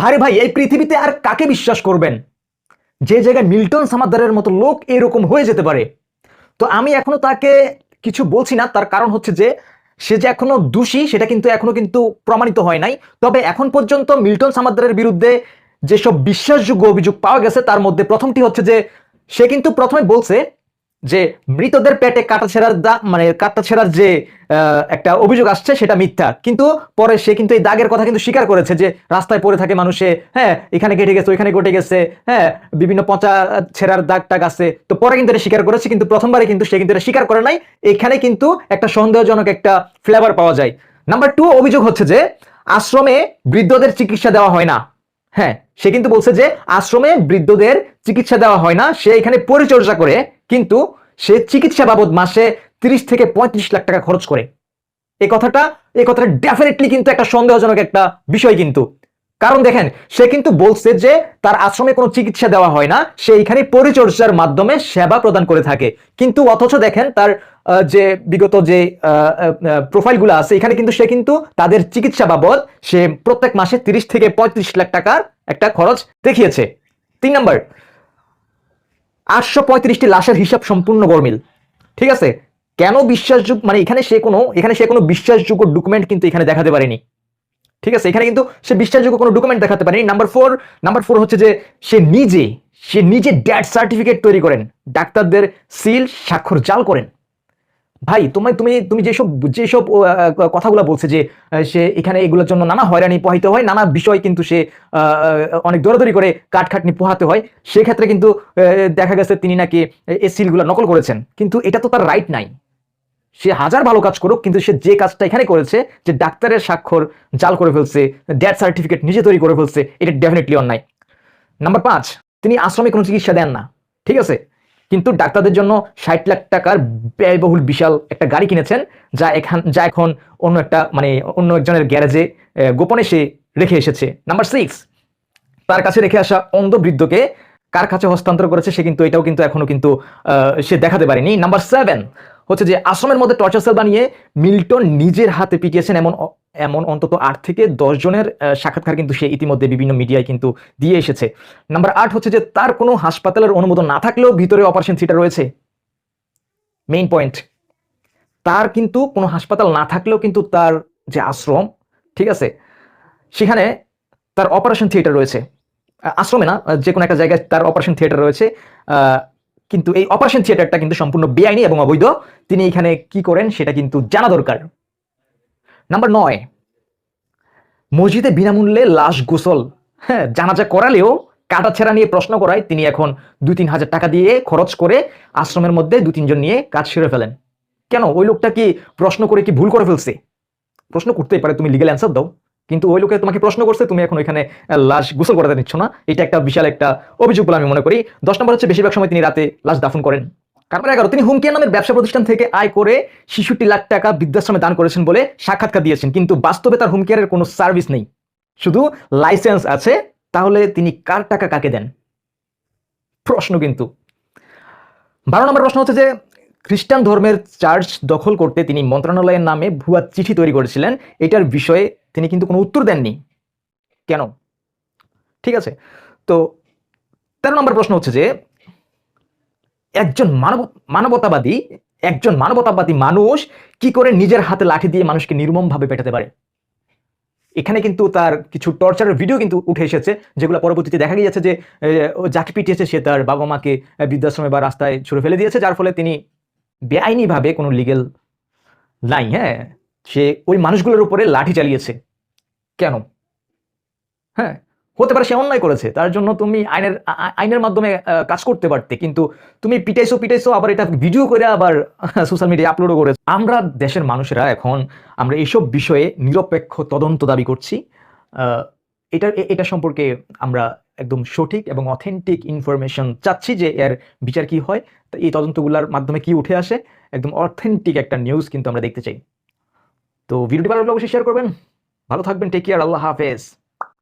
ভারে ভাই, এই পৃথিবীতে আর কাকে বিশ্বাস করবেন? যে জায়গায় মিল্টন সামাদ্দারের মতো লোক এরকম হয়ে যেতে পারে। তো আমি এখনও তাকে কিছু বলছি না, তার কারণ হচ্ছে যে, সে যে এখনও দোষী, সেটা কিন্তু এখনও কিন্তু প্রমাণিত হয় নাই। তবে এখন পর্যন্ত মিল্টন সামাদ্দারের বিরুদ্ধে যেসব বিশ্বাসযোগ্য অভিযোগ পাওয়া গেছে, তার মধ্যে প্রথমটি হচ্ছে যে, সে কিন্তু প্রথমে বলছে যে মৃতদের পেটে কাটা ছেঁড়ার দাগ মানে কাটা ছেঁড়ার যে একটা অভিযোগ আসছে সেটা মিথ্যা। কিন্তু পরে সে কিন্তু এই দাগের কথা কিন্তু স্বীকার করেছে যে রাস্তায় পড়ে থাকে মানুষে হ্যাঁ এখানে কেটে গেছে, ওইখানে কেটে গেছে হ্যাঁ বিভিন্ন পচা ছেঁড়ার দাগ টাগ আছে। তো পরে কিন্তু এটা স্বীকার করেছে, কিন্তু প্রথমবারে কিন্তু সে কিন্তু এটা স্বীকার করে নাই। এখানে কিন্তু একটা সন্দেহজনক একটা ফ্লেভার পাওয়া যায়। নাম্বার টু অভিযোগ হচ্ছে যে আশ্রমে বৃদ্ধদের চিকিৎসা দেওয়া হয় না। হ্যাঁ সে কিন্তু বলছে যে আশ্রমে বৃদ্ধদের চিকিৎসা দেওয়া হয় না। সে এখানে পরিচর্যা করে কিন্তু সে চিকিৎসা বাবদ মাসে তিরিশ থেকে পঁয়ত্রিশ লাখ টাকা খরচ করে। এই কথাটা এই কথাটা ডেফিনেটলি কিন্তু একটা সন্দেহজনক একটা বিষয় কিন্তু। কারণ দেখেন, সে কিন্তু বলছে যে তার আশ্রমে কোনো চিকিৎসা দেওয়া হয় না, সে এখানে পরিচর্যার মাধ্যমে সেবা প্রদান করে থাকে। কিন্তু অথচ দেখেন, তার যে বিগত যে প্রোফাইলগুলো আছে, এখানে কিন্তু সে কিন্তু তাদের চিকিৎসা বাবদ সে প্রত্যেক মাসে তিরিশ থেকে পঁয়ত্রিশ লাখ টাকার একটা খরচ দেখিয়েছে। তিন নম্বর আটশো পঁয়ত্রিশটি লাশের হিসাব সম্পূর্ণ গরমিল। ঠিক আছে? কেন বিশ্বাসযোগ্য মানে এখানে সে কোনো এখানে সে কোনো বিশ্বাসযোগ্য ডকুমেন্ট কিন্তু এখানে দেখাতে পারেনি। ঠিক আছে? এখানে কিন্তু সে বিশ্বাসযোগ্য কোনো ডকুমেন্ট দেখাতে পারেনি। নাম্বার ফোর নাম্বার ফোর হচ্ছে যে সে নিজে সে নিজে ড্যাট সার্টিফিকেট তৈরি করেন। ডাক্তারদের সিল স্বাক্ষর জাল করেন। ভাই, তুমি তুমি তুমি যেসব যেসব কথাগুলো বলছে যে সে এখানে এগুলোর জন্য নানা হয়রানি পোহাইতে হয়, নানা বিষয় কিন্তু সে অনেক দৌড়াদৌড়ি করে কাটখাটনি পোহাতে হয়, সেক্ষেত্রে কিন্তু দেখা গেছে তিনি নাকি এই সিলগুলো নকল করেছেন। কিন্তু এটা তো তার রাইট নাই। সে হাজার ভালো কাজ করুক, কিন্তু সে যে কাজটা এখানে করেছে, যে ডাক্তারের স্বাক্ষর জাল করে ফেলছে ড্যাড সার্টিফিকেট নিজে তৈরি করে ফেলছে, এটা ডেফিনেটলি অন্যায়। নাম্বার পাঁচ, তিনি আশ্রমে কোনো চিকিৎসা দেন না। ঠিক আছে? কিন্তু ডাক্তারদের জন্য ষাট লাখ টাকার ব্যয়বহুল বিশাল একটা গাড়ি কিনেছেন, যা এখান যা এখন অন্য একটা মানে অন্য একজনের গ্যারেজে গোপনে সে রেখে এসেছে। নাম্বার সিক্স তার কাছে রেখে আসা অন্ধ বৃদ্ধকে কার কাছে হস্তান্তর করেছে সে কিন্তু এটাও কিন্তু এখনও কিন্তু সে দেখাতে পারেনি। নাম্বার সেভেন হচ্ছে যে আশ্রমের মধ্যে টর্চার সেল বানিয়ে মিল্টন নিজের হাতে পিটিয়েছেন এমন এমন অন্তত আট থেকে দশ জনের সাক্ষাৎকার কিন্তু সে ইতিমধ্যে বিভিন্ন মিডিয়ায় কিন্তু দিয়ে এসেছে। নাম্বার আট হচ্ছে যে তার কোনো হাসপাতালের অনুমোদন না থাকলেও ভিতরে অপারেশন থিয়েটার রয়েছে। মেইন পয়েন্ট তার কিন্তু কোনো হাসপাতাল না থাকলেও কিন্তু তার যে আশ্রম, ঠিক আছে, সেখানে তার অপারেশন থিয়েটার রয়েছে। আশ্রমে না যে কোনো একটা জায়গায় তার অপারেশন থিয়েটার রয়েছে। কিন্তু এই অপারেশন থিয়েটারটা কিন্তু সম্পূর্ণ বেআইনি এবং অবৈধ। তিনি এখানে কি করেন সেটা কিন্তু জানা দরকার। নাম্বার নয়, মসজিদে বিনামূল্যে লাশ গোসল। হ্যাঁ জানাজা করালেও কাটা কাটাছেড়া নিয়ে প্রশ্ন করায় তিনি এখন দুই তিন হাজার টাকা দিয়ে খরচ করে আশ্রমের মধ্যে দু তিনজন নিয়ে কাজ সেরে ফেলেন। কেন? ওই লোকটা কি প্রশ্ন করে কি ভুল করে ফেলছে? প্রশ্ন করতেই পারে, তুমি লিগেল অ্যান্সার দাও। কিন্তু ওই লোকে তোমাকে প্রশ্ন করছে, তুমি এখন ওইখানে লাশ গোসল করাতে নিচ্ছ না। এটা একটা বিশাল একটা অভিযোগ বলে আমি মনে করি। দশ নম্বর হচ্ছে, বেশিরভাগ সময় তিনি রাতে লাশ দাফন করেন। কারণ এগারো, তিনি হুমকিয়া নামের ব্যবসা প্রতিষ্ঠান থেকে আয় করে শিশুটি লাখ টাকা বৃদ্ধাশ্রমে দান করেছেন বলে সাক্ষাৎকার দিয়েছেন। কিন্তু বাস্তবে তার হুমকিয়ারের কোনো সার্ভিস নেই। শুধু লাইসেন্স আছে, তাহলে তিনি কার টাকা কাকে দেন? প্রশ্ন কিন্তু। বারো নম্বর প্রশ্ন হচ্ছে যে, খ্রিস্টান ধর্মের চার্চ দখল করতে তিনি মন্ত্রণালয়ের নামে ভুয়া চিঠি তৈরি করেছিলেন। এটার বিষয়ে তিনি কিন্তু কোনো উত্তর দেননি। কেন? ঠিক আছে। তো তেরো নম্বর প্রশ্ন হচ্ছে যে, একজন মানব, মানবতাবাদী, একজন মানবতাবাদী মানুষ কি করে নিজের হাতে লাঠি দিয়ে মানুষকে নির্মমভাবে পেটাতে পারে? এখানে কিন্তু তার কিছু টর্চারের ভিডিও কিন্তু উঠে এসেছে, যেগুলো পরবর্তীতে দেখা গিয়েছে যে যাকে পিটিয়েছে সে তার বাবা মাকে বৃদ্ধাশ্রমে বা রাস্তায় ছুড়ে ফেলে দিয়েছে, যার ফলে তিনি বেআইনিভাবে কোনো লিগেল নাই হ্যাঁ সে ওই মানুষগুলোর উপরে লাঠি চালিয়েছে। কেন? হ্যাঁ হতে পারে সে অন্যায় করেছে, তার জন্য তুমি আইনের আইনের মাধ্যমে কাজ করতে পারতে, কিন্তু তুমি পিটাইছো পিটাইছো, আবার এটা ভিডিও করে আবার সোশ্যাল মিডিয়ায় আপলোডও করেছ। আমরা দেশের মানুষেরা এখন আমরা এইসব বিষয়ে নিরপেক্ষ তদন্ত দাবি করছি। এটা এটা সম্পর্কে আমরা একদম সঠিক এবং অথেন্টিক ইনফরমেশন চাচ্ছি যে এর বিচার কি হয়, তো এই তদন্তগুলোর মাধ্যমে কি উঠে আসে, একদম অথেন্টিক একটা নিউজ কিন্তু আমরা দেখতে চাই। তো ভিডিওটি ভালো অবশ্যই শেয়ার করবেন। ভালো থাকবেন টেক কেয়ার আল্লাহ হাফেজ।